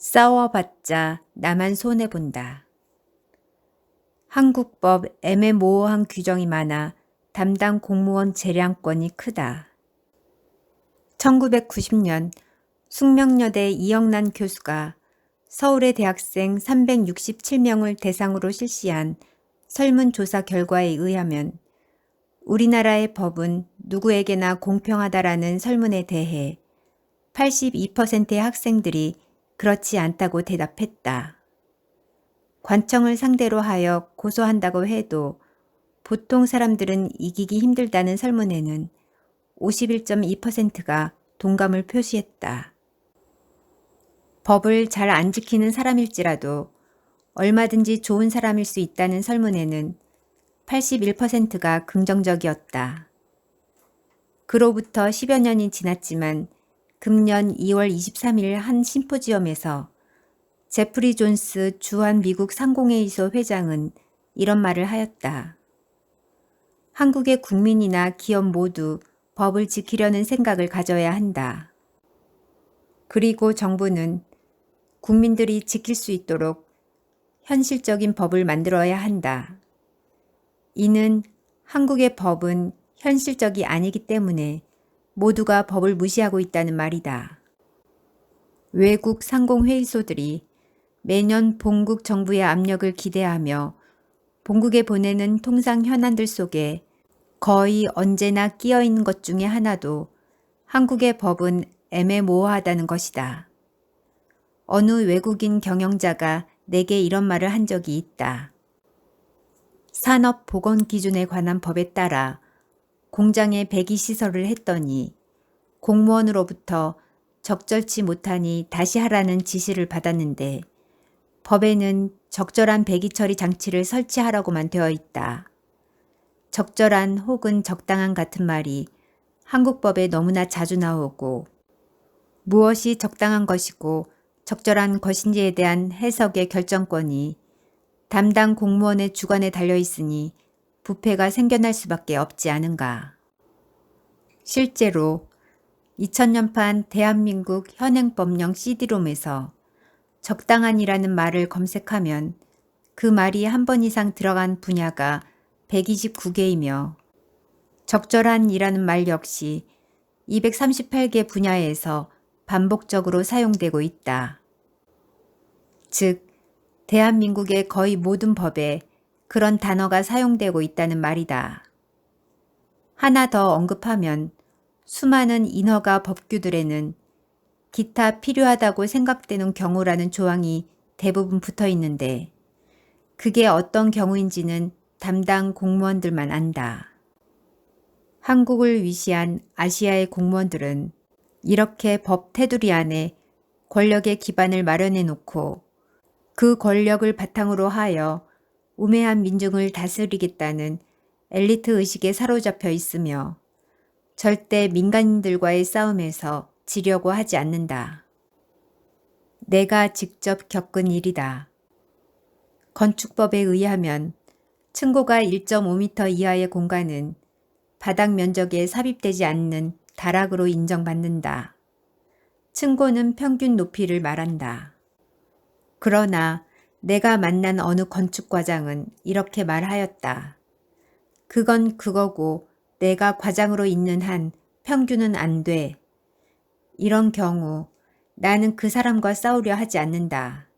싸워봤자 나만 손해본다. 한국법 애매모호한 규정이 많아 담당 공무원 재량권이 크다. 1990년 숙명여대 이영란 교수가 서울의 대학생 367명을 대상으로 실시한 설문조사 결과에 의하면 우리나라의 법은 누구에게나 공평하다라는 설문에 대해 82%의 학생들이 그렇지 않다고 대답했다. 관청을 상대로 하여 고소한다고 해도 보통 사람들은 이기기 힘들다는 설문에는 51.2%가 동감을 표시했다. 법을 잘 안 지키는 사람일지라도 얼마든지 좋은 사람일 수 있다는 설문에는 81%가 긍정적이었다. 그로부터 10여 년이 지났지만 금년 2월 23일 한 심포지엄에서 제프리 존스 주한 미국 상공회의소 회장은 이런 말을 하였다. 한국의 국민이나 기업 모두 법을 지키려는 생각을 가져야 한다. 그리고 정부는 국민들이 지킬 수 있도록 현실적인 법을 만들어야 한다. 이는 한국의 법은 현실적이 아니기 때문에 모두가 법을 무시하고 있다는 말이다. 외국 상공회의소들이 매년 본국 정부의 압력을 기대하며 본국에 보내는 통상 현안들 속에 거의 언제나 끼어 있는 것 중에 하나도 한국의 법은 애매모호하다는 것이다. 어느 외국인 경영자가 내게 이런 말을 한 적이 있다. 산업보건 기준에 관한 법에 따라 공장에 배기시설을 했더니 공무원으로부터 적절치 못하니 다시 하라는 지시를 받았는데 법에는 적절한 배기 처리 장치를 설치하라고만 되어 있다. 적절한 혹은 적당한 같은 말이 한국법에 너무나 자주 나오고 무엇이 적당한 것이고 적절한 것인지에 대한 해석의 결정권이 담당 공무원의 주관에 달려 있으니 부패가 생겨날 수밖에 없지 않은가. 실제로 2000년판 대한민국 현행법령 CD롬에서 적당한이라는 말을 검색하면 그 말이 한 번 이상 들어간 분야가 129개이며 적절한이라는 말 역시 238개 분야에서 반복적으로 사용되고 있다. 즉, 대한민국의 거의 모든 법에 그런 단어가 사용되고 있다는 말이다. 하나 더 언급하면 수많은 인허가 법규들에는 기타 필요하다고 생각되는 경우라는 조항이 대부분 붙어 있는데 그게 어떤 경우인지는 담당 공무원들만 안다. 한국을 위시한 아시아의 공무원들은 이렇게 법 테두리 안에 권력의 기반을 마련해 놓고 그 권력을 바탕으로 하여 우매한 민중을 다스리겠다는 엘리트 의식에 사로잡혀 있으며 절대 민간인들과의 싸움에서 지려고 하지 않는다. 내가 직접 겪은 일이다. 건축법에 의하면 층고가 1.5m 이하의 공간은 바닥 면적에 삽입되지 않는 다락으로 인정받는다. 층고는 평균 높이를 말한다. 그러나 내가 만난 어느 건축과장은 이렇게 말하였다. 그건 그거고 내가 과장으로 있는 한 평균은 안 돼. 이런 경우 나는 그 사람과 싸우려 하지 않는다.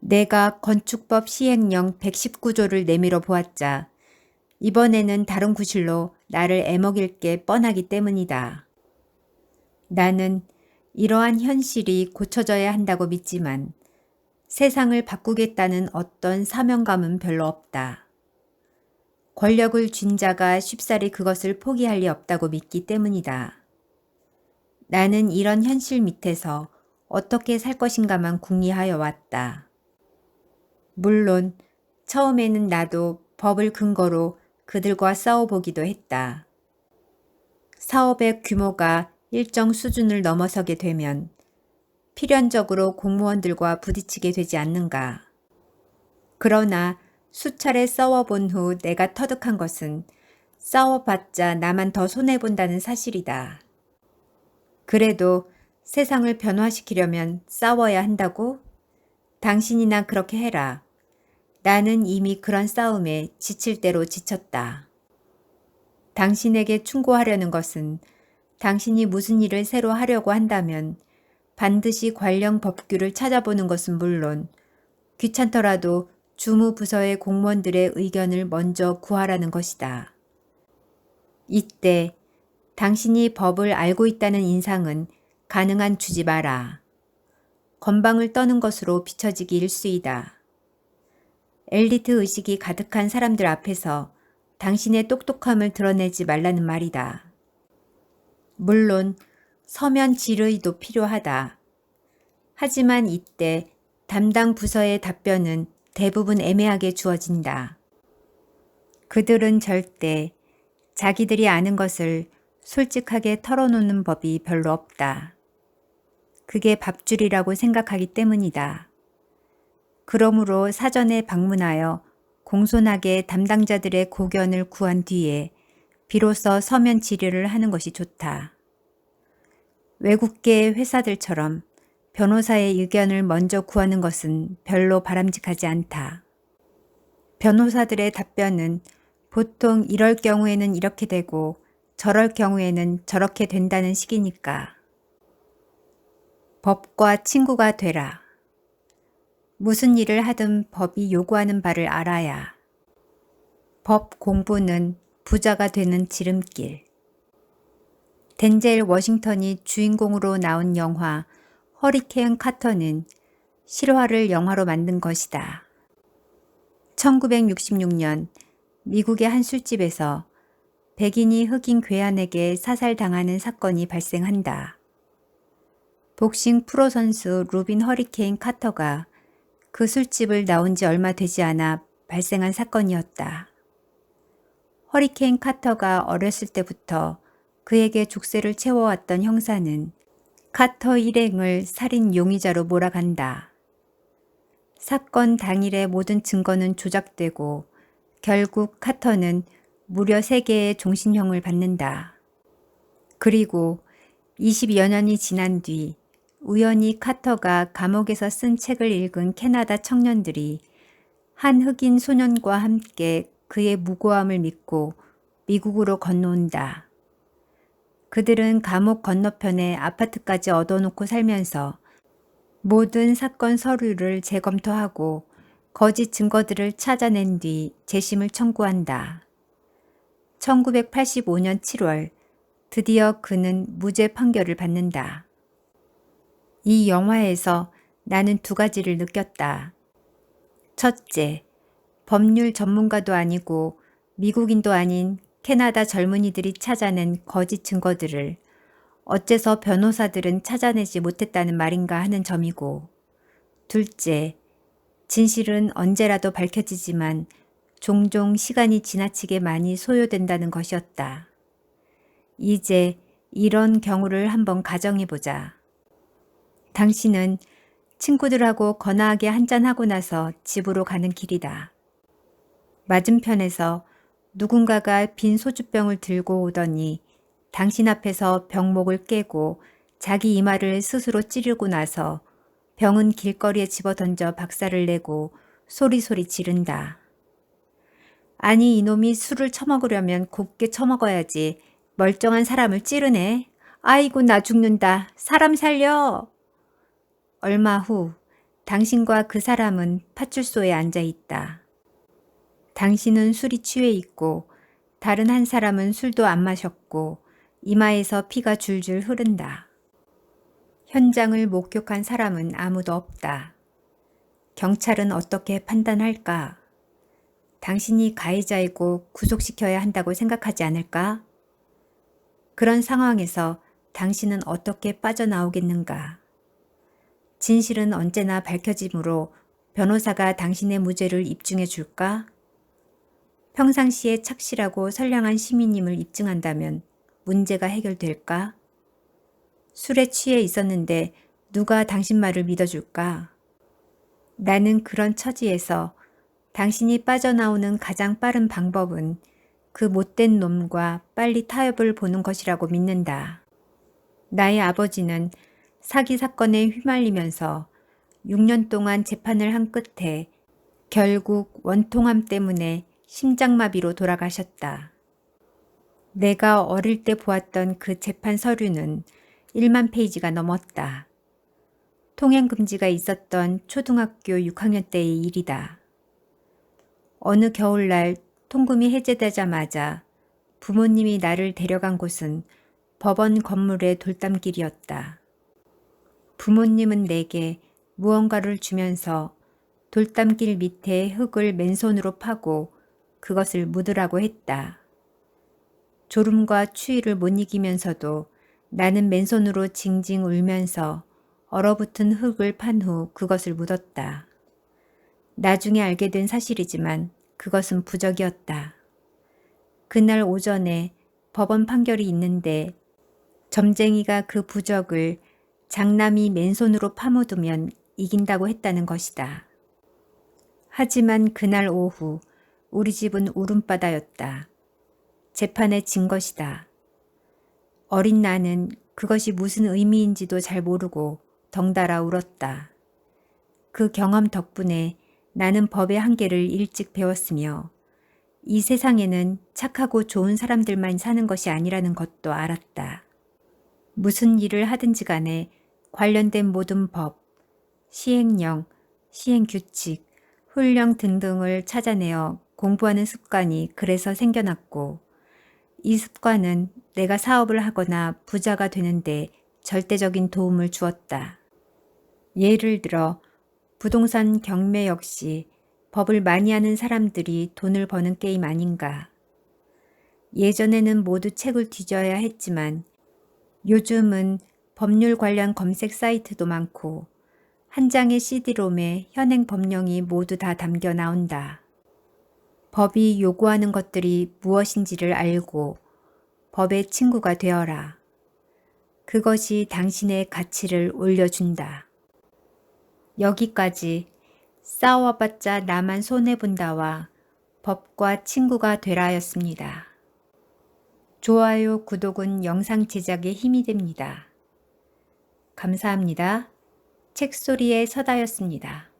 내가 건축법 시행령 119조를 내밀어 보았자 이번에는 다른 구실로 나를 애먹일 게 뻔하기 때문이다. 나는 이러한 현실이 고쳐져야 한다고 믿지만 세상을 바꾸겠다는 어떤 사명감은 별로 없다. 권력을 쥔 자가 쉽사리 그것을 포기할 리 없다고 믿기 때문이다. 나는 이런 현실 밑에서 어떻게 살 것인가만 궁리하여 왔다. 물론 처음에는 나도 법을 근거로 그들과 싸워보기도 했다. 사업의 규모가 일정 수준을 넘어서게 되면 필연적으로 공무원들과 부딪히게 되지 않는가. 그러나 수차례 싸워본 후 내가 터득한 것은 싸워봤자 나만 더 손해본다는 사실이다. 그래도 세상을 변화시키려면 싸워야 한다고? 당신이나 그렇게 해라. 나는 이미 그런 싸움에 지칠 대로 지쳤다. 당신에게 충고하려는 것은 당신이 무슨 일을 새로 하려고 한다면 반드시 관련 법규를 찾아보는 것은 물론 귀찮더라도 주무부서의 공무원들의 의견을 먼저 구하라는 것이다. 이때 당신이 법을 알고 있다는 인상은 가능한 주지 마라. 건방을 떠는 것으로 비춰지기 일쑤이다. 엘리트 의식이 가득한 사람들 앞에서 당신의 똑똑함을 드러내지 말라는 말이다. 물론 서면 질의도 필요하다. 하지만 이때 담당 부서의 답변은 대부분 애매하게 주어진다. 그들은 절대 자기들이 아는 것을 솔직하게 털어놓는 법이 별로 없다. 그게 밥줄이라고 생각하기 때문이다. 그러므로 사전에 방문하여 공손하게 담당자들의 고견을 구한 뒤에 비로소 서면 질의를 하는 것이 좋다. 외국계 회사들처럼 변호사의 의견을 먼저 구하는 것은 별로 바람직하지 않다. 변호사들의 답변은 보통 이럴 경우에는 이렇게 되고 저럴 경우에는 저렇게 된다는 식이니까. 법과 친구가 되라. 무슨 일을 하든 법이 요구하는 바를 알아야. 법 공부는 부자가 되는 지름길. 덴젤 워싱턴이 주인공으로 나온 영화 허리케인 카터는 실화를 영화로 만든 것이다. 1966년 미국의 한 술집에서 백인이 흑인 괴한에게 사살당하는 사건이 발생한다. 복싱 프로 선수 루빈 허리케인 카터가 그 술집을 나온 지 얼마 되지 않아 발생한 사건이었다. 허리케인 카터가 어렸을 때부터 그에게 족쇄를 채워왔던 형사는 카터 일행을 살인 용의자로 몰아간다. 사건 당일의 모든 증거는 조작되고 결국 카터는 무려 3개의 종신형을 받는다. 그리고 20여 년이 지난 뒤 우연히 카터가 감옥에서 쓴 책을 읽은 캐나다 청년들이 한 흑인 소년과 함께 그의 무고함을 믿고 미국으로 건너온다. 그들은 감옥 건너편에 아파트까지 얻어놓고 살면서 모든 사건 서류를 재검토하고 거짓 증거들을 찾아낸 뒤 재심을 청구한다. 1985년 7월 드디어 그는 무죄 판결을 받는다. 이 영화에서 나는 두 가지를 느꼈다. 첫째, 법률 전문가도 아니고 미국인도 아닌 캐나다 젊은이들이 찾아낸 거짓 증거들을 어째서 변호사들은 찾아내지 못했다는 말인가 하는 점이고, 둘째, 진실은 언제라도 밝혀지지만 종종 시간이 지나치게 많이 소요된다는 것이었다. 이제 이런 경우를 한번 가정해보자. 당신은 친구들하고 거나하게 한잔하고 나서 집으로 가는 길이다. 맞은편에서 누군가가 빈 소주병을 들고 오더니 당신 앞에서 병목을 깨고 자기 이마를 스스로 찌르고 나서 병은 길거리에 집어던져 박살을 내고 소리소리 지른다. 아니 이놈이 술을 처먹으려면 곱게 처먹어야지 멀쩡한 사람을 찌르네. 아이고 나 죽는다. 사람 살려. 얼마 후 당신과 그 사람은 파출소에 앉아 있다. 당신은 술이 취해 있고 다른 한 사람은 술도 안 마셨고 이마에서 피가 줄줄 흐른다. 현장을 목격한 사람은 아무도 없다. 경찰은 어떻게 판단할까? 당신이 가해자이고 구속시켜야 한다고 생각하지 않을까? 그런 상황에서 당신은 어떻게 빠져나오겠는가? 진실은 언제나 밝혀지므로 변호사가 당신의 무죄를 입증해 줄까? 평상시에 착실하고 선량한 시민임을 입증한다면 문제가 해결될까? 술에 취해 있었는데 누가 당신 말을 믿어줄까? 나는 그런 처지에서 당신이 빠져나오는 가장 빠른 방법은 그 못된 놈과 빨리 타협을 보는 것이라고 믿는다. 나의 아버지는 사기 사건에 휘말리면서 6년 동안 재판을 한 끝에 결국 원통함 때문에 심장마비로 돌아가셨다. 내가 어릴 때 보았던 그 재판 서류는 1만 페이지가 넘었다. 통행 금지가 있었던 초등학교 6학년 때의 일이다. 어느 겨울날 통금이 해제되자마자 부모님이 나를 데려간 곳은 법원 건물의 돌담길이었다. 부모님은 내게 무언가를 주면서 돌담길 밑에 흙을 맨손으로 파고 그것을 묻으라고 했다. 졸음과 추위를 못 이기면서도 나는 맨손으로 징징 울면서 얼어붙은 흙을 판 후 그것을 묻었다. 나중에 알게 된 사실이지만 그것은 부적이었다. 그날 오전에 법원 판결이 있는데 점쟁이가 그 부적을 장남이 맨손으로 파묻으면 이긴다고 했다는 것이다. 하지만 그날 오후 우리 집은 울음바다였다. 재판에 진 것이다. 어린 나는 그것이 무슨 의미인지도 잘 모르고 덩달아 울었다. 그 경험 덕분에 나는 법의 한계를 일찍 배웠으며 이 세상에는 착하고 좋은 사람들만 사는 것이 아니라는 것도 알았다. 무슨 일을 하든지 간에 관련된 모든 법, 시행령, 시행규칙, 훈령 등등을 찾아내어 공부하는 습관이 그래서 생겨났고 이 습관은 내가 사업을 하거나 부자가 되는데 절대적인 도움을 주었다. 예를 들어 부동산 경매 역시 법을 많이 하는 사람들이 돈을 버는 게임 아닌가. 예전에는 모두 책을 뒤져야 했지만 요즘은 법률 관련 검색 사이트도 많고 한 장의 CD롬에 현행 법령이 모두 다 담겨 나온다. 법이 요구하는 것들이 무엇인지를 알고 법의 친구가 되어라. 그것이 당신의 가치를 올려준다. 여기까지 싸워봤자 나만 손해본다와 법과 친구가 되라였습니다. 좋아요, 구독은 영상 제작에 힘이 됩니다. 감사합니다. 책소리의 서다였습니다.